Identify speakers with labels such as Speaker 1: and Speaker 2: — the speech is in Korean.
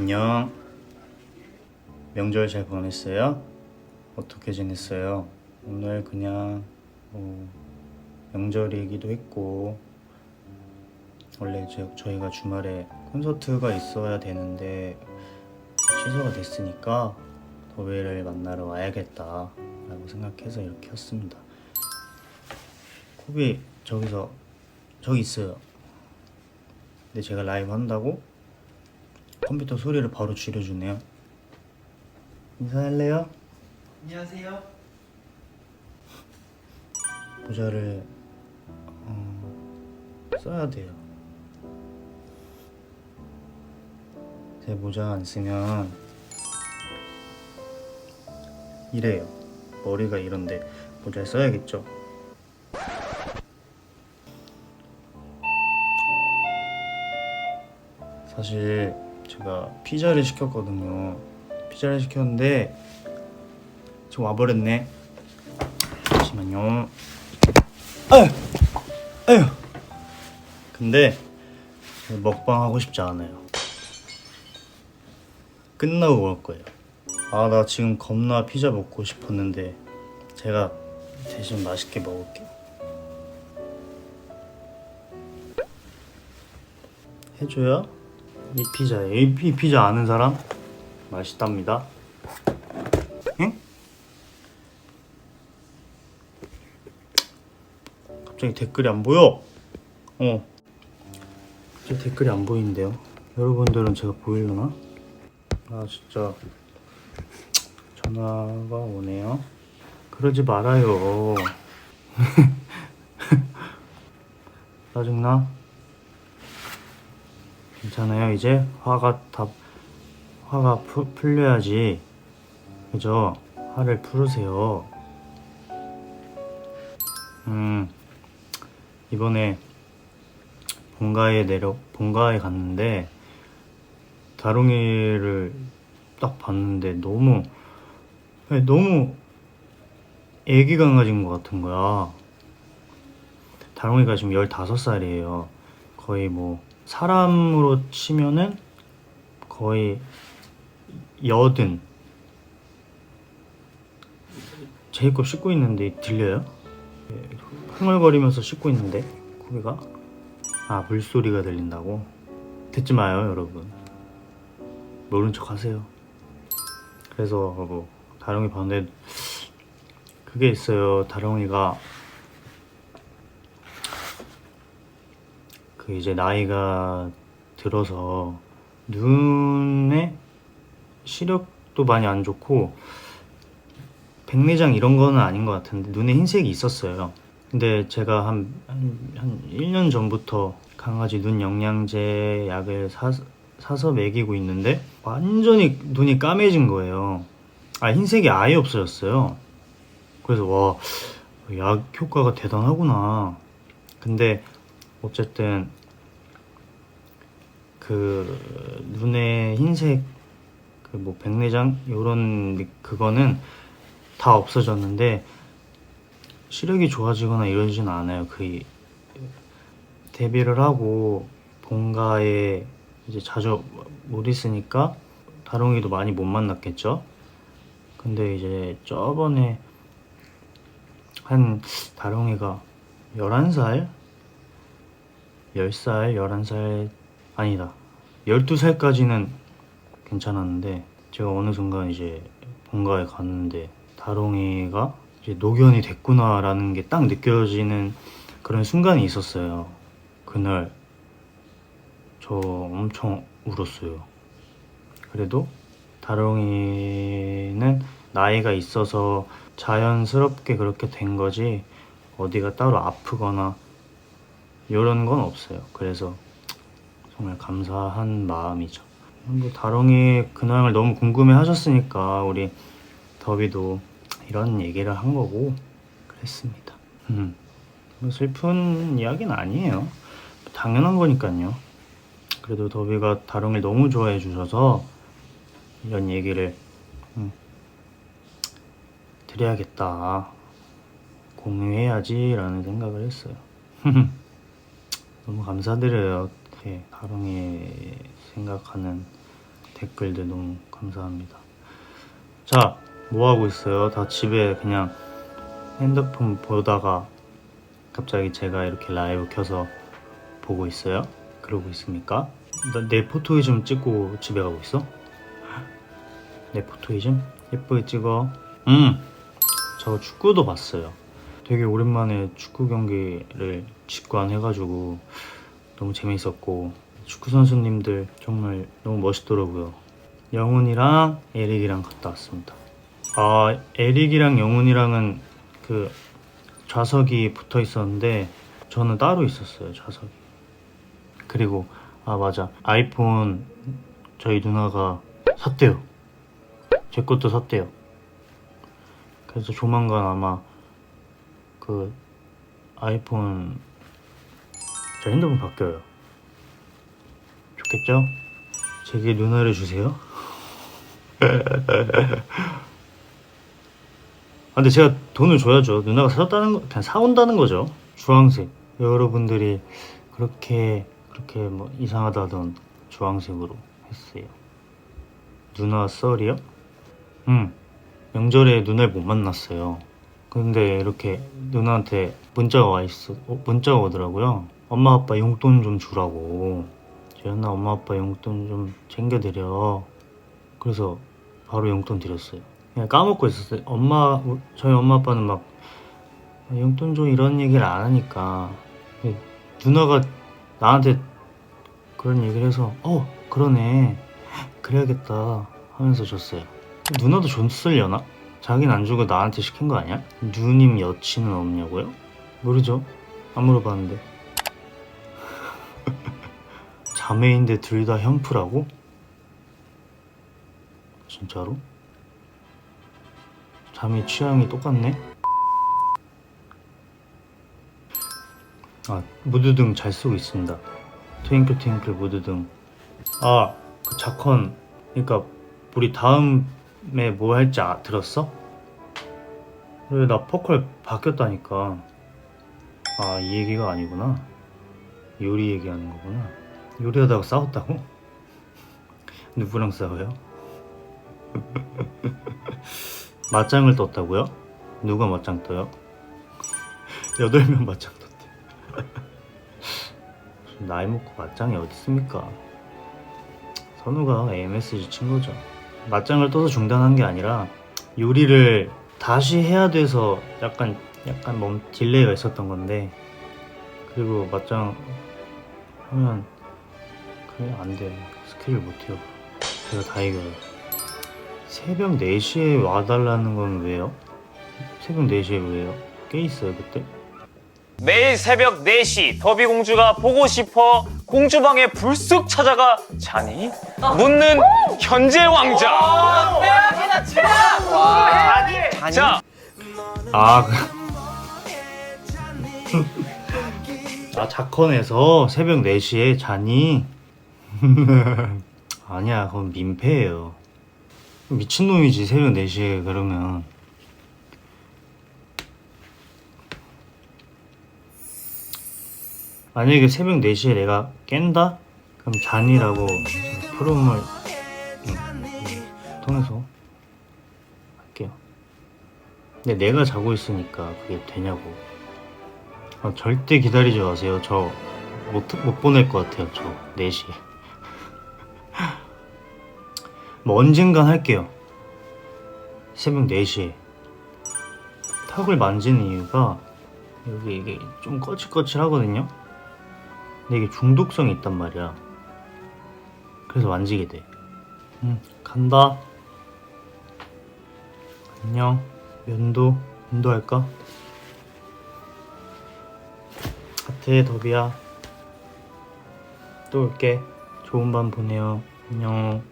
Speaker 1: 안녕. 명절 잘 보냈어요? 어떻게 지냈어요? 오늘 그냥 뭐 명절이기도 했고 원래 저, 저희가 주말에 콘서트가 있어야 되는데 취소가 됐으니까 더위를 만나러 와야겠다 라고 생각해서 이렇게 했습니다. 코비 저기서 저기 있어요. 근데 제가 라이브 한다고 컴퓨터 소리를 바로 줄여주네요. 인사할래요?
Speaker 2: 안녕하세요.
Speaker 1: 모자를 어, 써야 돼요. 제 모자 안 쓰면 이래요. 머리가 이런데 모자를 써야겠죠. 사실 제가 피자를 시켰거든요. 피자를 시켰는데 지금 와버렸네. 잠시만요. 아유, 아유. 근데 먹방 하고 싶지 않아요. 끝나고 먹을 거예요. 아, 나 지금 겁나 피자 먹고 싶었는데 제가 대신 맛있게 먹을게요. 해줘요? 이 피자, 이 피- 피자 아는 사람? 맛있답니다. 응? 갑자기 댓글이 안 보여. 어. 갑자기 댓글이 안 보이는데요. 여러분들은 제가 보이려나? 아 진짜 전화가 오네요. 그러지 말아요. 짜증나? 괜찮아요 이제 화가 다 화가 푸, 풀려야지 그죠? 화를 풀으세요. 음. 이번에 본가에 내려 본가에 갔는데 다롱이를 딱 봤는데 너무 아니, 너무 애기 강아지인 것 같은 거야. 다롱이가 지금 15살이에요. 거의 뭐 사람으로 치면은 거의 여든. 제이콥 씻고 있는데 들려요? 흥얼거리면서 씻고 있는데 코비가? 아 물소리가 들린다고? 듣지 마요 여러분. 모른 척 하세요. 그래서 뭐 다롱이 봤는데 그게 있어요. 다롱이가 그 이제 나이가 들어서 눈에 시력도 많이 안 좋고 백내장 이런 거는 아닌 것 같은데 눈에 흰색이 있었어요. 근데 제가 한, 한, 한 1년 전부터 강아지 눈 영양제 약을 사, 사서 먹이고 있는데 완전히 눈이 까매진 거예요. 아, 흰색이 아예 없어졌어요. 그래서 와, 약 효과가 대단하구나. 근데 어쨌든 그 눈에 흰색 그 뭐 백내장 요런 그거는 다 없어졌는데 시력이 좋아지거나 이러진 않아요. 그 데뷔를 하고 본가에 이제 자주 못 있으니까 다롱이도 많이 못 만났겠죠. 근데 이제 저번에 한 다롱이가 11살 10살, 11살 아니다. 12살까지는 괜찮았는데 제가 어느 순간 이제 본가에 갔는데 다롱이가 이제 노견이 됐구나라는 게 딱 느껴지는 그런 순간이 있었어요. 그날 저 엄청 울었어요. 그래도 다롱이는 나이가 있어서 자연스럽게 그렇게 된 거지 어디가 따로 아프거나 이런 건 없어요. 그래서 정말 감사한 마음이죠. 뭐 다롱이 근황을 너무 궁금해 하셨으니까 우리 더비도 이런 얘기를 한 거고 그랬습니다. 음. 뭐 슬픈 이야기는 아니에요. 당연한 거니까요. 그래도 더비가 다롱이를 너무 좋아해 주셔서 이런 얘기를 음, 드려야겠다. 공유해야지라는 생각을 했어요. 너무 감사드려요. 이렇게 다롱이 생각하는 댓글들 너무 감사합니다. 자, 뭐 하고 있어요? 다 집에 그냥 핸드폰 보다가 갑자기 제가 이렇게 라이브 켜서 보고 있어요? 그러고 있습니까? 나내 포토이즘 찍고 집에 가고 있어? 내 포토이즘? 예쁘게 찍어. 음, 저 축구도 봤어요. 되게 오랜만에 축구 경기를 직관해가지고 너무 재밌었고 축구 선수님들 정말 너무 멋있더라고요. 영훈이랑 에릭이랑 갔다 왔습니다. 아 에릭이랑 영훈이랑은 그 좌석이 붙어 있었는데 저는 따로 있었어요 좌석이. 그리고 아 맞아 아이폰 저희 누나가 샀대요. 제 것도 샀대요. 그래서 조만간 아마 그 아이폰 저 핸드폰 바뀌어요. 좋겠죠? 제게 누나를 주세요. 아, 근데 제가 돈을 줘야죠. 누나가 사줬다는 거, 그냥 사온다는 거죠. 주황색. 여러분들이 그렇게 그렇게 뭐 이상하다던 주황색으로 했어요. 누나 썰이요? 응. 명절에 누나를 못 만났어요. 근데 이렇게 누나한테 문자가 와 있어. 어, 문자가 오더라고요. 엄마 아빠 용돈 좀 주라고. 재현아 엄마 아빠 용돈 좀 챙겨드려. 그래서 바로 용돈 드렸어요. 그냥 까먹고 있었어요. 엄마 저희 엄마 아빠는 막 용돈 줘 이런 얘기를 안 하니까 누나가 나한테 그런 얘기를 해서 어 그러네 그래야겠다 하면서 줬어요. 누나도 줬으려나? 자기는 안 주고 나한테 시킨 거 아니야? 누님 여친은 없냐고요? 모르죠. 안 물어봤는데. 자매인데 둘 다 현프라고? 진짜로? 자매 취향이 똑같네? 아, 무드등 잘 쓰고 있습니다. 트윙클 트윙클 무드등. 아, 그 자컨, 그러니까 우리 다음에 뭐 할지 아, 들었어? 왜나 포컬 바뀌었다니까. 아, 이 얘기가 아니구나. 요리 얘기하는 거구나. 요리하다가 싸웠다고? 누구랑 싸워요? 맞짱을 떴다고요? 누가 맞짱 떠요? 여덟 명 맞짱 떴대. 나이 먹고 맞짱이 어디 있습니까? 선우가 MSG 친 거죠. 맞짱을 떠서 중단한 게 아니라 요리를 다시 해야 돼서 약간 약간 멈 딜레이가 있었던 건데 그리고 맞짱 하면 안 돼 스킬을 못해요. 제가 다 이겨요. 새벽 4시에 와달라는 건 왜요? 새벽 4시에 왜요? 깨 있어요 그때?
Speaker 2: 매일 새벽 4시 더비 공주가 보고 싶어 공주방에 불쑥 찾아가 자니? 묻는 현재 왕자. 자,
Speaker 1: 아, 그... 아 자컨에서 새벽 4시에 자니? 아니야 그건 민폐예요. 미친놈이지 새벽 4시에 그러면. 만약에 새벽 4시에 내가 깬다? 그럼 잔이라고 프롬을 음, 음, 통해서 할게요. 근데 내가 자고 있으니까 그게 되냐고. 아, 절대 기다리지 마세요. 저 못 못 보낼 것 같아요 저 4시에 뭐 언젠간 할게요. 새벽 4시에. 턱을 만지는 이유가 여기 이게 좀 거칠거칠 하거든요. 근데 이게 중독성이 있단 말이야. 그래서 만지게 돼. 응, 간다. 안녕. 면도, 면도 할까? 하트, 더비야. 또 올게. 좋은 밤 보내요. 안녕.